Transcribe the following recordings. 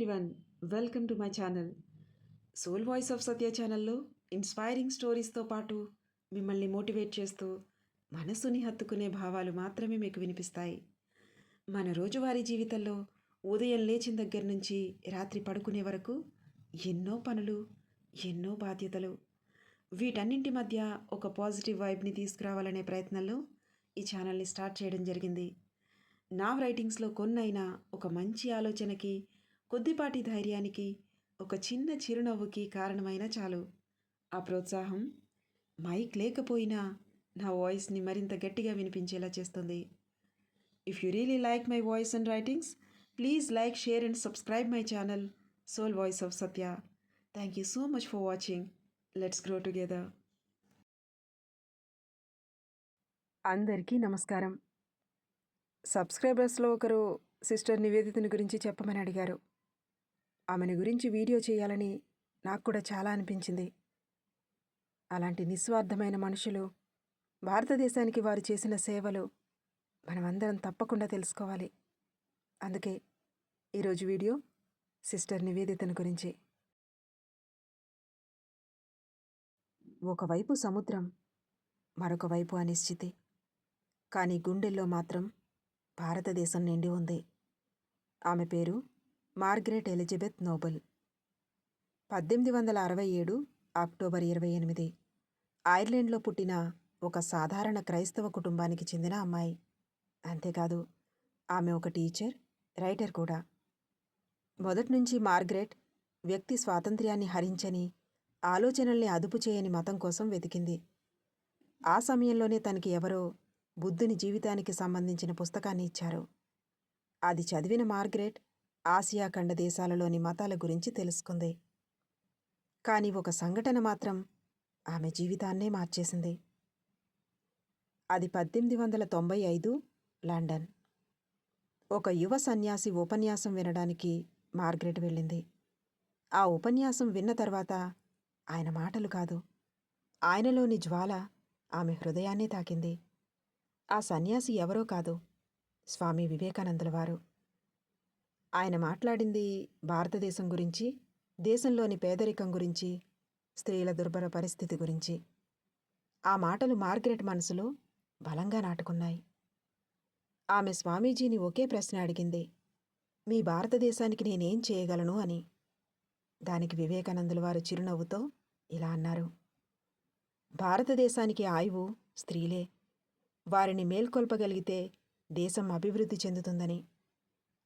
Everyone welcome to my channel soul voice of Satya ఛానల్లో inspiring స్టోరీస్తో పాటు మిమ్మల్ని motivate చేస్తూ మనసుని హత్తుకునే భావాలు మాత్రమే మీకు వినిపిస్తాయి. మన రోజువారీ జీవితంలో ఉదయం లేచిన దగ్గర నుంచి రాత్రి పడుకునే వరకు ఎన్నో పనులు ఎన్నో బాధ్యతలు. వీటన్నింటి మధ్య ఒక పాజిటివ్ వైబ్ని తీసుకురావాలనే ప్రయత్నంలో ఈ ఛానల్ని స్టార్ట్ చేయడం జరిగింది. నా రైటింగ్స్లో కొన్నైనా ఒక మంచి ఆలోచనకి కొద్దిపాటి ధైర్యానికి ఒక చిన్న చిరునవ్వుకి కారణమైన చాలు. ఆ ప్రోత్సాహం మైక్ లేకపోయినా నా వాయిస్ని మరింత గట్టిగా వినిపించేలా చేస్తుంది. If you really like my voice and writings please like share and subscribe my channel soul voice of Satya thank you so much for watching let's grow together అందరికీ నమస్కారం. సబ్స్క్రైబర్స్లో ఒకరు సిస్టర్ నివేదితని గురించి చెప్పమని అడిగారు. ఆమెను గురించి వీడియో చేయాలని నాకు కూడా చాలా అనిపించింది. అలాంటి నిస్వార్థమైన మనుషులు భారతదేశానికి వారు చేసిన సేవలు మనమందరం తప్పకుండా తెలుసుకోవాలి. అందుకే ఈరోజు వీడియో సిస్టర్ నివేదితను గురించి. ఒకవైపు సముద్రం మరొక వైపు అనిశ్చితి. కానీ గుండెల్లో మాత్రం భారతదేశం నిండి ఉంది. ఆమె పేరు మార్గరెట్ ఎలిజబెత్ నోబెల్. పద్దెనిమిది వందల అరవై ఏడు అక్టోబర్ ఇరవై ఎనిమిది. ఐర్లాండ్లో పుట్టిన ఒక సాధారణ క్రైస్తవ కుటుంబానికి చెందిన అమ్మాయి. అంతేకాదు ఆమె ఒక టీచర్ రైటర్ కూడా. మొదటి నుంచి మార్గరెట్ వ్యక్తి స్వాతంత్ర్యాన్ని హరించని ఆలోచనల్ని అదుపు చేయని మతం కోసం వెతికింది. ఆ సమయంలోనే తనకి ఎవరో బుద్ధుని జీవితానికి సంబంధించిన పుస్తకాన్ని ఇచ్చారు. అది చదివిన మార్గరెట్ ఆసియా ఖండ దేశాలలోని మతాల గురించి తెలుసుకుంది. కానీ ఒక సంఘటన మాత్రం ఆమె జీవితాన్నే మార్చేసింది. అది పద్దెనిమిది వందల తొంభై ఐదు లండన్. ఒక యువ సన్యాసి ఉపన్యాసం వినడానికి మార్గరెట్ వెళ్ళింది. ఆ ఉపన్యాసం విన్న తర్వాత ఆయన మాటలు కాదు ఆయనలోని జ్వాల ఆమె హృదయాన్నే తాకింది. ఆ సన్యాసి ఎవరో కాదు స్వామి వివేకానందుల వారు. ఆయన మాట్లాడింది భారతదేశం గురించి దేశంలోని పేదరికం గురించి స్త్రీల దుర్భర పరిస్థితి గురించి. ఆ మాటలు మార్గరెట్ మనసులో బలంగా నాటుకున్నాయి. ఆమె స్వామీజీని ఒకే ప్రశ్న అడిగింది మీ భారతదేశానికి నేనేం చేయగలను? అని. దానికి వివేకానందుల వారు చిరునవ్వుతో ఇలా అన్నారు భారతదేశానికి ఆయువు స్త్రీలే. వారిని మేల్కొల్పగలిగితే దేశం అభివృద్ధి చెందుతుందని.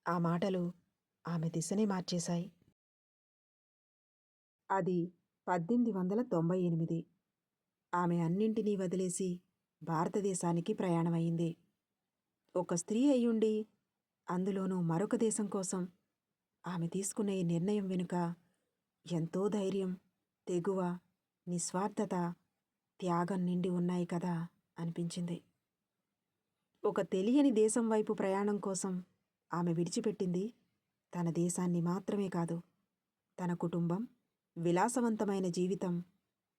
ఆ మాటలు ఆమె దిశనే మార్చేశాయి. అది పద్దెనిమిది వందల తొంభై ఎనిమిది. ఆమె అన్నింటినీ వదిలేసి భారతదేశానికి ప్రయాణమైంది. ఒక స్త్రీ అయ్యుండి అందులోనూ మరొక దేశం కోసం ఆమె తీసుకున్న ఈ నిర్ణయం వెనుక ఎంతో ధైర్యం తెగువ నిస్వార్థత త్యాగం నిండి ఉన్నాయి కదా అనిపించింది. ఒక తెలియని దేశం వైపు ప్రయాణం కోసం ఆమె విడిచిపెట్టింది. తన దేశాన్ని మాత్రమే కాదు తన కుటుంబం విలాసవంతమైన జీవితం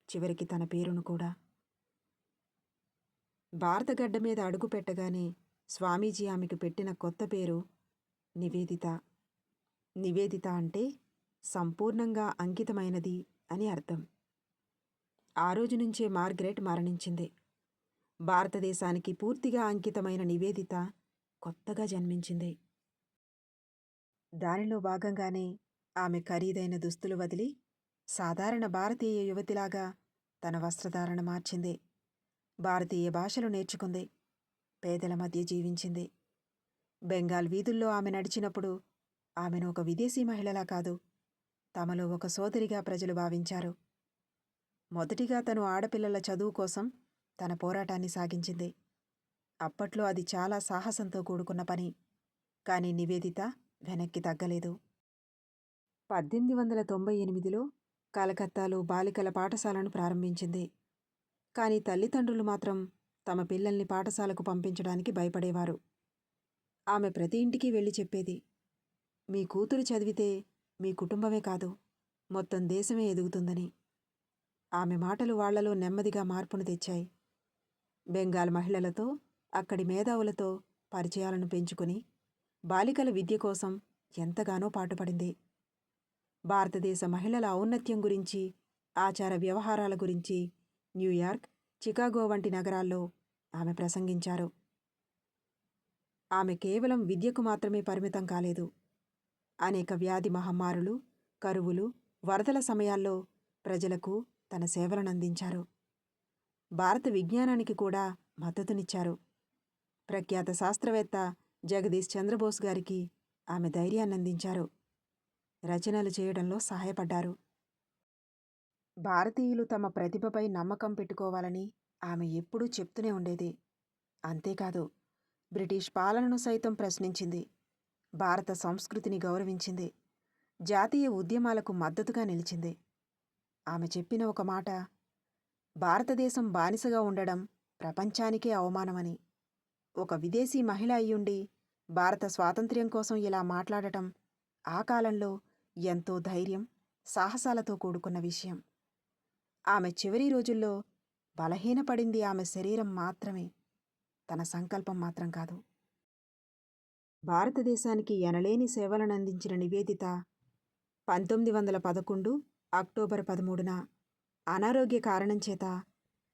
చివరికి తన పేరును కూడా. భారతగడ్డ మీద అడుగు పెట్టగానే స్వామీజీ ఆమెకు పెట్టిన కొత్త పేరు నివేదిత. నివేదిత అంటే సంపూర్ణంగా అంకితమైనది అని అర్థం. ఆ రోజు నుంచే మార్గరెట్ మరణించింది. భారతదేశానికి పూర్తిగా అంకితమైన నివేదిత కొత్తగా జన్మించింది. దానిలో భాగంగానే ఆమె ఖరీదైన దుస్తులు వదిలి సాధారణ భారతీయ యువతిలాగా తన వస్త్రధారణ మార్చింది. భారతీయ భాషలు నేర్చుకుంది. పేదల మధ్య జీవించింది. బెంగాల్ వీధుల్లో ఆమె నడిచినప్పుడు ఆమెను ఒక విదేశీ మహిళలా కాదు తమలో ఒక సోదరిగా ప్రజలు భావించారు. మొదటిగా తను ఆడపిల్లల చదువు కోసం తన పోరాటాన్ని సాగించింది. అప్పట్లో అది చాలా సాహసంతో కూడుకున్న పని. కానీ నివేదిత వెనక్కి తగ్గలేదు. పద్దెనిమిది వందల తొంభై ఎనిమిదిలో కలకత్తాలో బాలికల పాఠశాలను ప్రారంభించింది. కానీ తల్లిదండ్రులు మాత్రం తమ పిల్లల్ని పాఠశాలకు పంపించడానికి భయపడేవారు. ఆమె ప్రతి ఇంటికి వెళ్ళి చెప్పేది మీ కూతురు చదివితే మీ కుటుంబమే కాదు మొత్తం దేశమే ఎదుగుతుందని. ఆమె మాటలు వాళ్ళలో నెమ్మదిగా మార్పును తెచ్చాయి. బెంగాల్ మహిళలతో అక్కడి మేధావులతో పరిచయాలను పెంచుకుని బాలికల విద్య కోసం ఎంతగానో పాటుపడింది. భారతదేశ మహిళల ఔన్నత్యం గురించి ఆచార వ్యవహారాల గురించి న్యూయార్క్ చికాగో వంటి నగరాల్లో ఆమె ప్రసంగించారు. ఆమె కేవలం విద్యకు మాత్రమే పరిమితం కాలేదు. అనేక వ్యాధి మహమ్మారులు కరువులు వరదల సమయాల్లో ప్రజలకు తన సేవలనందించారు భారత విజ్ఞానానికి కూడా మద్దతునిచ్చారు. ప్రఖ్యాత శాస్త్రవేత్త జగదీష్ చంద్రబోస్ గారికి ఆమె ధైర్యాన్ని అందించారు రచనలు చేయడంలో సహాయపడ్డారు. భారతీయులు తమ ప్రతిభపై నమ్మకం పెట్టుకోవాలని ఆమె ఎప్పుడూ చెప్తూనే ఉండేది. అంతేకాదు బ్రిటిష్ పాలనను సైతం ప్రశ్నించింది. భారత సంస్కృతిని గౌరవించింది. జాతీయ ఉద్యమాలకు మద్దతుగా నిలిచింది. ఆమె చెప్పిన ఒక మాట భారతదేశం బానిసగా ఉండడం ప్రపంచానికే అవమానమని. ఒక విదేశీ మహిళ అయ్యుండి భారత స్వాతంత్ర్యం కోసం ఇలా మాట్లాడటం ఆ కాలంలో ఎంతో ధైర్యం సాహసాలతో కూడుకున్న విషయం. ఆమె చివరి రోజుల్లో బలహీనపడింది ఆమె శరీరం మాత్రమే తన సంకల్పం మాత్రం కాదు. భారతదేశానికి ఎనలేని సేవలనందించిన నివేదిత పంతొమ్మిది వందల పదకొండు అక్టోబర్ పదమూడున అనారోగ్య కారణం చేత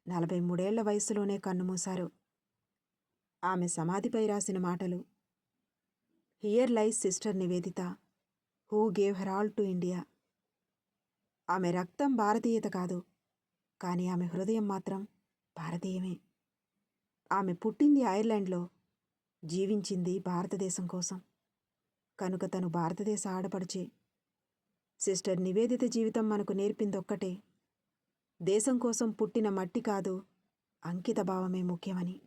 నలభై మూడేళ్ళ వయసులోనే కన్నుమూశారు. ఆమె సమాధిపై రాసిన మాటలు here lies sister Nivedita who gave her all to India ఆమె రక్తం భారతీయత కాదు కానీ ఆమె హృదయం మాత్రం భారతీయమే. ఆమె పుట్టింది ఐర్లాండ్లో జీవించింది భారతదేశం కోసం. కనుక తను భారతదేశ ఆడపడిచే. సిస్టర్ నివేదిత జీవితం మనకు నేర్పిందొక్కటే. దేశం కోసం పుట్టిన మట్టి కాదు అంకిత భావమే ముఖ్యమని.